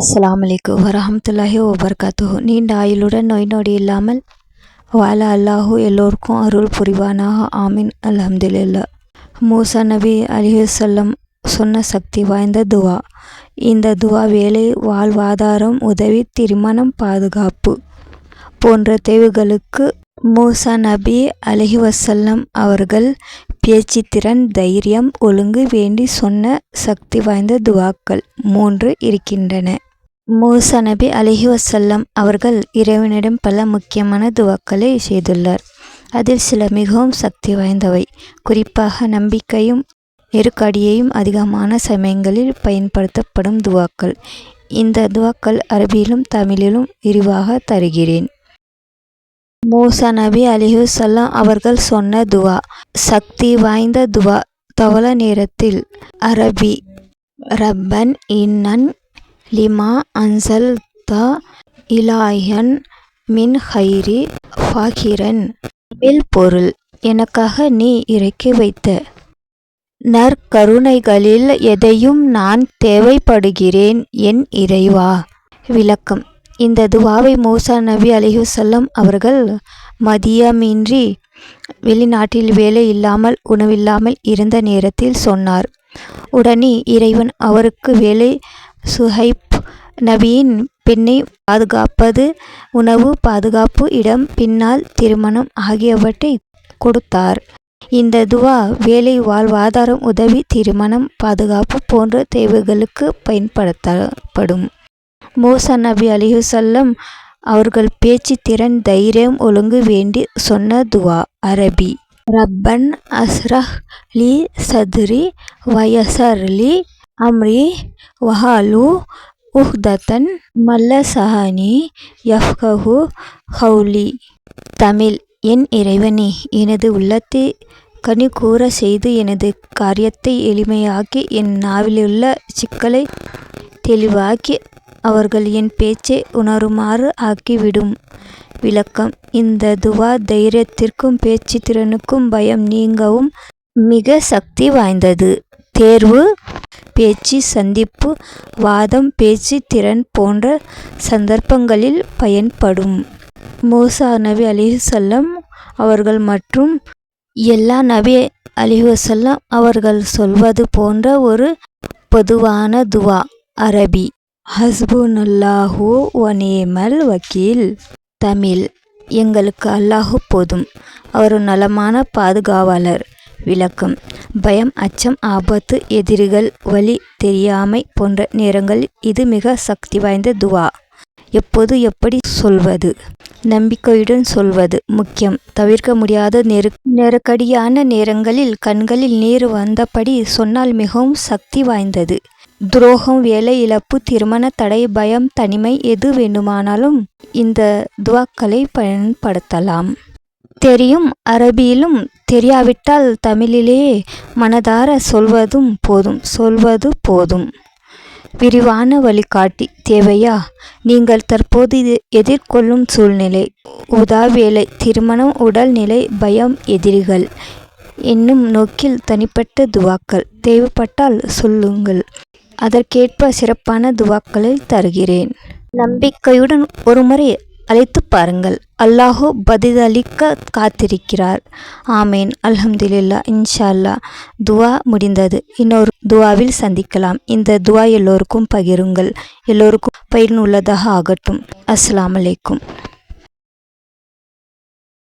அஸ்லாம் அலைக்கும் வரமத்துல்லாஹி வபர்காத்துஹு நீண்ட ஆயுளுடன் நோய் நொடி இல்லாமல் வாழ அல்லாஹு எல்லோருக்கும் அருள் புரிவானாக. ஆமீன். அலமதுல்லா மூசா நபி அலிஹசல்லம் சொன்ன சக்தி வாய்ந்த துவா. இந்த துவா வேலை வாழ்வாதாரம் உதவி திருமணம் பாதுகாப்பு போன்ற தேவைகளுக்கு மூசா நபி அலஹி வசல்லம் அவர்கள் பேச்சுத்திறன் தைரியம் ஒழுங்கு வேண்டி சொன்ன சக்தி வாய்ந்த துவாக்கள் மூன்று இருக்கின்றன. மூசா நபி அலஹி வசல்லம் அவர்கள் இறைவனிடம் பல முக்கியமான துவாக்களை செய்துள்ளார். அதில் சில மிகவும் சக்தி வாய்ந்தவை. குறிப்பாக நம்பிக்கையும் நெருக்கடியையும் அதிகமான சமயங்களில் பயன்படுத்தப்படும் துவாக்கள். இந்த துவாக்கள் அரபியிலும் தமிழிலும் விரிவாக தருகிறேன். மூசா நபி அலிஹுசல்லாம் அவர்கள் சொன்ன துவா சக்தி வாய்ந்த துவா. தவள நேரத்தில் அரபி ரப்பன் இன்னன் லிமா அன்சல் த இலாயன் மின் ஹைரி ஃபாகிரன். தமிழ் பொருள் எனக்காக நீ இறக்கி வைத்த. நற்கருணைகளில் எதையும் நான் தேவைப்படுகிறேன் என் இறைவா. விளக்கம் இந்த துவாவை மூசா நபி அலிஹுசல்லம் அவர்கள் மதியமின்றி வெளிநாட்டில் வேலை இல்லாமல் உணவில்லாமல் இருந்த நேரத்தில் சொன்னார். உடனே இறைவன் அவருக்கு வேலை சுஹைப் நபியின் பெண்ணை பாதுகாப்பது உணவு பாதுகாப்பு இடம் பின்னால் திருமணம் ஆகியவற்றை கொடுத்தார். இந்த துவா வேலை வாழ்வாதாரம் உதவி திருமணம் பாதுகாப்பு போன்ற தேவைகளுக்கு பயன்படுத்தப்படும். மூசா நபி அலிஹுசல்லம் அவர்கள் பேச்சு திறன் தைரியம் ஒழுங்கு வேண்டி சொன்ன துவா அரபி. ரப்பன் அஸ்ரஹ் லி சதுரி வயசர்லி அம்ரி வஹாலு உஹ்தத்தன் மல்ல சஹானி யஃப்கஹு ஹவுலி தமிழ் என் இறைவனே எனது உள்ளத்தை கனி கூற செய்து எனது காரியத்தை எளிமையாக்கி என் நாவிலுள்ள சிக்கலை தெளிவாக்கி அவர்கள் என் பேச்சை உணருமாறு ஆக்கிவிடும். விளக்கம் இந்த துவா தைரியத்திற்கும் பேச்சு திறனுக்கும் பயம் நீங்கவும் மிக சக்தி வாய்ந்தது. தேர்வு பேச்சு சந்திப்பு வாதம் பேச்சு திறன் போன்ற சந்தர்ப்பங்களில் பயன்படும். மூசா நபி அலிஹசல்லம் அவர்கள் மற்றும் எல்லா நபி அலிஹசல்லம் அவர்கள் சொல்வது போன்ற ஒரு பொதுவான துவா அரபி. ஹஸ்புனல்லாஹு ஒனேமல் வக்கீல். தமிழ். எங்களுக்கு அல்லாஹு போதும். அவர் நலமான பாதுகாவலர். விளக்கம். பயம் அச்சம் ஆபத்து எதிரிகள் வழி தெரியாமை போன்ற நேரங்களில் இது மிக சக்தி வாய்ந்த துவா. எப்போது எப்படி சொல்வது? நம்பிக்கையுடன் சொல்வது முக்கியம். தவிர்க்க முடியாத நெரு நெருக்கடியான நேரங்களில் கண்களில் நீர் வந்தபடி சொன்னால் மிகவும் சக்தி வாய்ந்தது. துரோகம் வேலை இழப்பு திருமண தடை பயம் தனிமை எது வேண்டுமானாலும் இந்த துவாக்களை பயன்படுத்தலாம். தெரியும் அரபியிலும் தெரியாவிட்டால் தமிழிலேயே மனதார சொல்வதும் போதும் சொல்வது போதும். விரிவான வழிகாட்டி தேவையா? நீங்கள் தற்போது எதிர்கொள்ளும் சூழ்நிலை உதாவேளை திருமணம் உடல்நிலை பயம் எதிரிகள் என்னும் நோக்கில் தனிப்பட்ட துவாக்கள். தேவைப்பட்டால் சொல்லுங்கள். அதற்கேற்ப சிறப்பான துவாக்களை தருகிறேன். நம்பிக்கையுடன் ஒருமுறை அழைத்து பாருங்கள். அல்லாஹோ பதிலளிக்க காத்திருக்கிறார். ஆமேன். அல்ஹம்துலில்லா. இன்ஷா அல்லா துவா முடிந்தது. இன்னொரு துவாவில் சந்திக்கலாம். இந்த துவா எல்லோருக்கும் பகிருங்கள். எல்லோருக்கும் பயனுள்ளதாக ஆகட்டும். அஸ்லாம் அலைக்கும்.